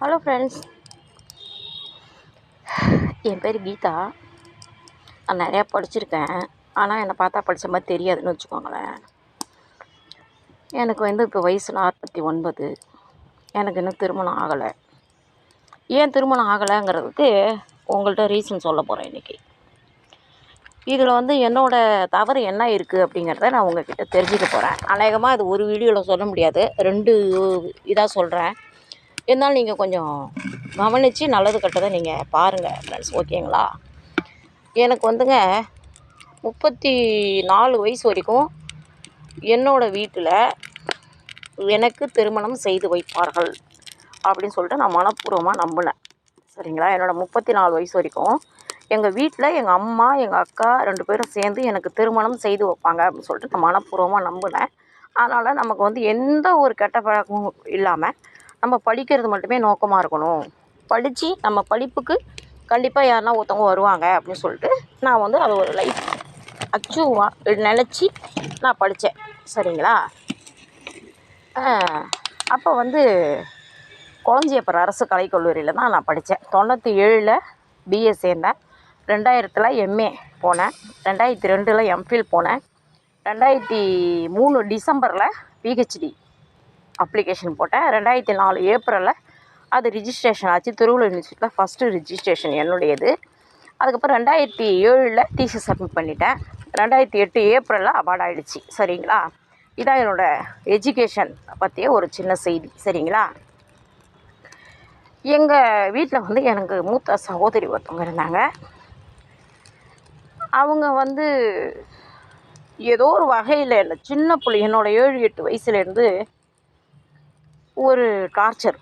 Hello friends என் பேர் கீதா. நான் நிறையா படிச்சிருக்கேன். ஆனால் என்னை பார்த்தா படித்த மாதிரி தெரியாதுன்னு வச்சுக்கோங்களேன். எனக்கு வந்து இப்போ வயசு நாற்பத்தி ஒன்பது. எனக்கு இன்னும் திருமணம் ஆகலை. ஏன் திருமணம் ஆகலைங்கிறதுக்கு உங்கள்கிட்ட ரீசன் சொல்ல போகிறேன் இன்றைக்கி இதில் வந்து என்னோடய தவறு என்ன இருக்குது அப்படிங்கிறத நான் உங்ககிட்ட தெரிஞ்சுக்க போகிறேன் அநேகமாக இது ஒரு வீடியோவில் சொல்ல முடியாது. ரெண்டு இதாக சொல்கிறேன் இருந்தாலும் நீங்கள் கொஞ்சம் கவனித்து நல்லது கெட்டதை நீங்கள் பாருங்கள் ஃப்ரெண்ட்ஸ் ஓகேங்களா? எனக்கு வந்துங்க முப்பத்தி நாலு வயசு வரைக்கும் என்னோடய வீட்டில் எனக்கு திருமணம் செய்து வைப்பார்கள் அப்படின்னு சொல்லிட்டு நான் மனப்பூர்வமாக நம்பினேன். சரிங்களா? என்னோடய முப்பத்தி நாலு வயசு வரைக்கும் எங்கள் வீட்டில் எங்கள் அம்மா எங்கள் அக்கா ரெண்டு பேரும் சேர்ந்து எனக்கு திருமணம் செய்து வைப்பாங்க அப்படின்னு சொல்லிட்டு நான் மனப்பூர்வமாக நம்பினேன். அதனால் நமக்கு வந்து எந்த ஒரு கெட்ட பழக்கமும் இல்லாமல் நம்ம படிக்கிறது மட்டுமே நோக்கமாக இருக்கணும். படித்து நம்ம படிப்புக்கு கண்டிப்பாக யாருனா ஒருத்தவங்க வருவாங்க அப்படின்னு சொல்லிட்டு நான் வந்து அது ஒரு லைஃப் அச்சீவாக நினச்சி நான் படித்தேன் சரிங்களா? அப்போ வந்து குழஞ்சியப்பர் அரசு கலைக்கல்லூரியில் தான் நான் படித்தேன் தொண்ணூற்றி ஏழில் பிஏ சேர்ந்தேன். ரெண்டாயிரத்தில் எம்ஏ போனேன். ரெண்டாயிரத்தி ரெண்டில் எம்ஃபில் போனேன். ரெண்டாயிரத்தி மூணு டிசம்பரில் பிஹெச்டி அப்ளிகேஷன் போட்டேன். ரெண்டாயிரத்தி நாலு ஏப்ரலில் அது ரிஜிஸ்ட்ரேஷன் ஆச்சு. திருவள்ளூர் யூனிவர்சிட்டியில் ஃபஸ்ட்டு ரிஜிஸ்ட்ரேஷன் என்னுடையது. அதுக்கப்புறம் ரெண்டாயிரத்தி ஏழில் டிசி சப்மிட் பண்ணிட்டேன். ரெண்டாயிரத்தி எட்டு ஏப்ரலில் அவார்ட் ஆகிடுச்சு சரிங்களா? இதான் என்னோடய எஜுகேஷன் பற்றிய ஒரு சின்ன செய்தி. சரிங்களா? எங்கள் வீட்டில் வந்து எனக்கு மூத்த சகோதரி ஒருத்தவங்க இருந்தாங்க. அவங்க வந்து ஏதோ ஒரு வகையில் என்ன சின்ன பிள்ளை என்னோடய ஏழு எட்டு வயசுலேருந்து ஒரு டார்ச்சர்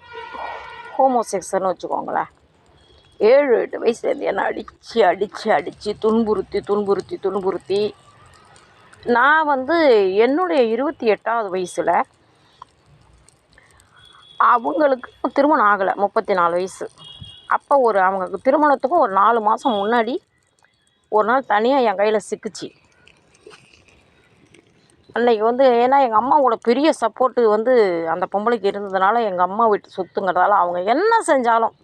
ஹோமோசெக்ஸ்னு வச்சுக்கோங்களேன். ஏழு எட்டு வயசுலேருந்து என்னை அடித்து அடித்து அடித்து துன்புறுத்தி துன்புறுத்தி துன்புறுத்தி. நான் வந்து என்னுடைய இருபத்தி எட்டாவது வயசில் அவங்களுக்கு திருமணம் ஆகலை முப்பத்தி நாலு வயசு. அப்போ ஒரு அவங்க திருமணத்துக்கும் ஒரு நாலு மாதம் முன்னாடி ஒரு நாள் தனியாக என் கையில் சிக்கிச்சு. அன்றைக்கி வந்து ஏன்னா எங்கள் அம்மாவோட பெரிய சப்போர்ட்டு வந்து அந்த பொம்பளைக்கு இருந்ததுனால எங்கள் அம்மா வீட்டு சொத்துங்கிறதால அவங்க என்ன செஞ்சாலும்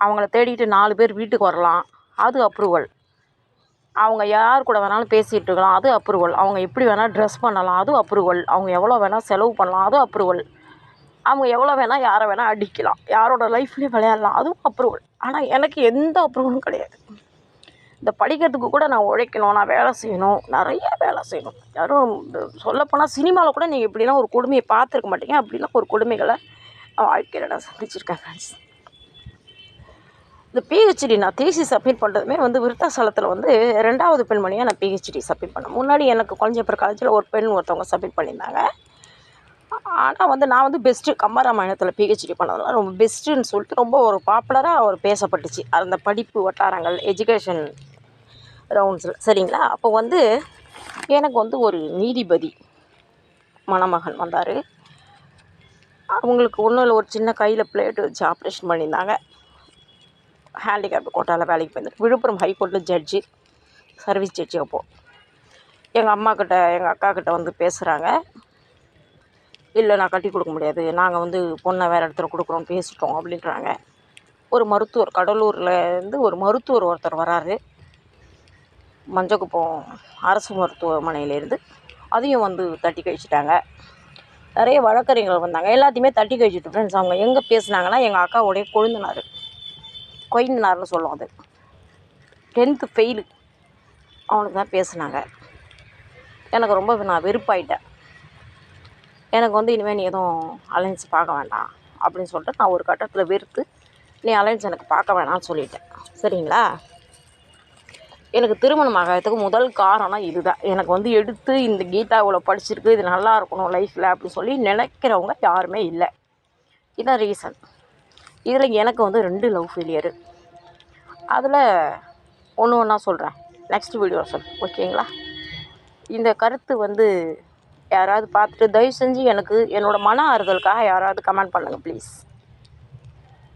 அவங்கள தேடிட்டு நாலு பேர் வீட்டுக்கு வரலாம். அது அப்ரூவல் அவங்க யார் கூட வேணாலும் பேசிகிட்டு இருக்கலாம். அது அப்ரூவல் அவங்க எப்படி வேணால் ட்ரெஸ் பண்ணலாம். அதுவும் அப்ரூவல் அவங்க எவ்வளோ வேணால் செலவு பண்ணலாம். அதுவும் அப்ரூவல் அவங்க எவ்வளோ வேணால் யாரை வேணால் அடிக்கலாம். யாரோட லைஃப்லேயும் விளையாடலாம். அதுவும் அப்ரூவல் ஆனால் எனக்கு எந்த அப்ரூவலும் கிடையாது. இந்த படிக்கிறதுக்கு கூட நான் உழைக்கணும் நான் வேலை செய்யணும் நிறைய வேலை செய்யணும். யாரும் சொல்லப்போனால் சினிமாவில் கூட நீங்கள் இப்படிலாம் ஒரு கொடுமையை பார்த்துருக்க மாட்டீங்க. அப்படிலாம் ஒரு கொடுமைகளை வாழ்க்கையில் நான் சந்திச்சிருக்கேன் ஃப்ரெண்ட்ஸ் இந்த பிஹெச்டி நான் தேசி சப்மிட் பண்ணுறதுமே வந்து விருத்தாசலத்தில் வந்து ரெண்டாவது பெண்மணியாக நான் பிஹெச்டி சப்மிட் பண்ணேன். முன்னாடி எனக்கு குழந்தைப்பர் காலேஜில் ஒரு பெண் ஒருத்தவங்க சப்மிட் பண்ணியிருந்தாங்க. ஆனால் வந்து நான் வந்து பெஸ்ட்டு கம்பராமாயணத்தில் பிஹெச்டி பண்ணதெல்லாம் ரொம்ப பெஸ்ட்டுன்னு சொல்லிட்டு ரொம்ப ஒரு பாப்புலராக ஒரு பேசப்பட்டுச்சு. அந்த படிப்பு வட்டாரங்கள் எஜுகேஷன் ரவுண்ட்ஸில் சரிங்களா? அப்போ வந்து எனக்கு வந்து ஒரு நீதிபதி மணமகன் வந்தார். அவங்களுக்கு ஒன்றும் இல்லை ஒரு சின்ன கையில் பிளேட்டு வச்சு ஆப்ரேஷன் பண்ணியிருந்தாங்க. ஹேண்டிகேப் கோட்டாவில் வேலைக்கு போயிருந்தேன் விழுப்புரம் ஹைகோர்ட்டில் ஜட்ஜி சர்வீஸ் ஜட்ஜி அப்போது எங்கள் அம்மாக்கிட்ட எங்கள் அக்கா கிட்ட வந்து பேசுகிறாங்க இல்லை நான் கட்டி கொடுக்க முடியாது. நாங்கள் வந்து பொண்ணை வேறு இடத்துல கொடுக்குறோம் பேசிட்டோம் அப்படின்றாங்க. ஒரு மருத்துவர் கடலூரில் இருந்து ஒரு மருத்துவர் ஒருத்தர் வராரு. மஞ்சக்குப்பம் அரசு மருத்துவமனையிலேருந்து அதையும் வந்து தட்டி கழிச்சிட்டாங்க. நிறைய வழக்கறிஞர்கள் வந்தாங்க. எல்லாத்தையுமே தட்டி கழிச்சிட்டு ஃப்ரெண்ட்ஸ் அவங்க எங்கே பேசுனாங்கன்னா எங்கள் அக்காவுடைய கொழுந்தனார். கொய்ந்தினார்னு சொல்லுவோம் அது. டென்த்து ஃபெயிலு அவனுக்கு தான் பேசுனாங்க. எனக்கு ரொம்ப நான் வெறுப்பாயிட்டேன். எனக்கு வந்து இனிமேல் நீ எதுவும் அலைன்ஸ் பார்க்க வேண்டாம் அப்படின்னு சொல்லிட்டு நான் ஒரு கட்டத்தில் வெறுத்து நீ அலைன்ஸ் எனக்கு பார்க்க வேணாம்னு சொல்லிட்டேன். சரிங்களா? எனக்கு திருமணம் ஆகிறதுக்கு முதல் காரணம் இதுதான். எனக்கு வந்து எடுத்து இந்த கீதா இவ்வளோ படிச்சிருக்கு இது நல்லா இருக்கணும் லைஃப்பில் அப்படின்னு சொல்லி நினைக்கிறவங்க யாருமே இல்லை. இதான் ரீசன் இதில் எனக்கு வந்து ரெண்டு லவ் ஃபெயிலியரு அதில் ஒன்று ஒன்றா சொல்கிறேன் நெக்ஸ்ட் வீடியோ சொல் ஓகேங்களா இந்த கருத்து வந்து யாராவது பார்த்துட்டு தயவு செஞ்சு எனக்கு என்னோடய மன ஆறுதலுக்காக யாராவது கமெண்ட் பண்ணுங்கள் ப்ளீஸ்